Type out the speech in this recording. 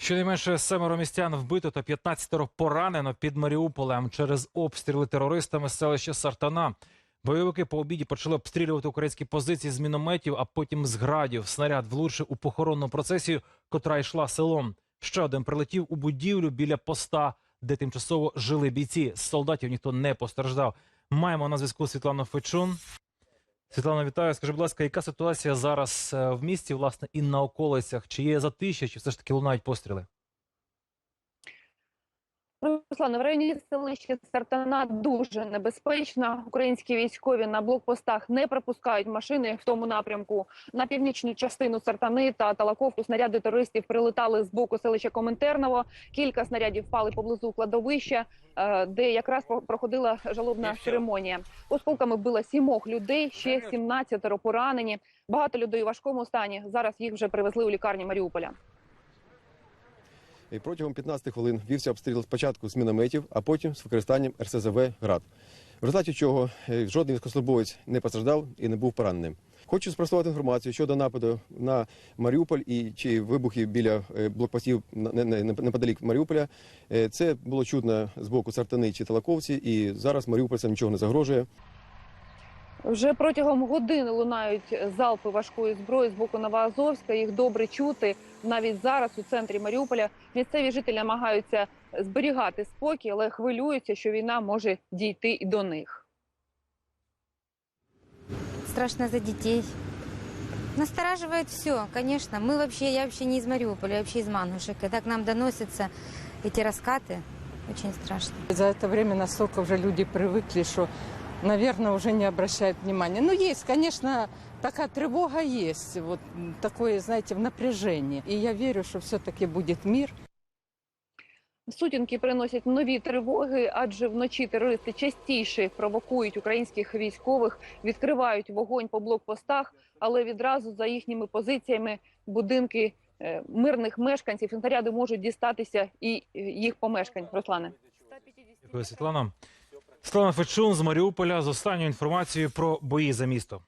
Щонайменше семеро містян вбито та 15 поранено під Маріуполем через обстріли терористами селища Сартана. Бойовики по обіді почали обстрілювати українські позиції з мінометів, а потім з градів. Снаряд влучив у похоронну процесію, котра йшла селом. Ще один прилетів у будівлю біля поста, де тимчасово жили бійці. З солдатів ніхто не постраждав. Маємо на зв'язку Світлану Фечун. Світлана, вітаю. Скажи, будь ласка, яка ситуація зараз е, в місті, власне, і на околицях? Чи є затища, чи все ж таки лунають постріли? Руслане, в районі селища Сартана дуже небезпечно. Українські військові на блокпостах не пропускають машини в тому напрямку. На північну частину Сартани та Талаковку снаряди терористів прилетали з боку селища Коминтерново. Кілька снарядів впали поблизу кладовища, е, де якраз про- проходила жалобна церемонія. Осколками била сімох людей, ще 17 поранені. Багато людей у важкому стані. Зараз їх вже привезли у лікарні Маріуполя. І протягом 15 хвилин вівся обстріл спочатку з мінометів, а потім з використанням РСЗВ «Град». В результаті чого е, жодний військовослужбовець не постраждав і не був пораненим. Хочу спростувати інформацію щодо нападу на Маріуполь і чи вибухи біля е, блокпостів неподалік Маріуполя. Е, Це було чудно з боку Сартани чи Талаковці, і зараз маріупольцям нічого не загрожує. Вже протягом години лунають залпи важкої зброї з боку Новоазовська. Їх добре чути навіть зараз у центрі Маріуполя. Місцеві жителі намагаються зберігати спокій, але хвилюються, що війна може дійти і до них. Страшно за детей. Настораживает все, конечно. Мы вообще, я вообще не из Мариуполя, я вообще из Мангушек. Когда к нам доносятся эти раскаты, очень страшно. За это время настолько уже люди привыкли, что, наверное, уже не обращают внимания. Ну, есть, конечно, такая тревога есть, вот такое, знаете, в напряжении. И я верю, что все-таки будет мир. Сутінки приносять нові тривоги, адже вночі терористи частіше провокують українських військових, відкривають вогонь по блокпостах, але відразу за їхніми позиціями будинки е, мирних мешканців снаряди можуть дістатися і їх помешкань. Руслане. Дякую, Світлана. Світлана Фечун з Маріуполя з останньою інформацією про бої за місто.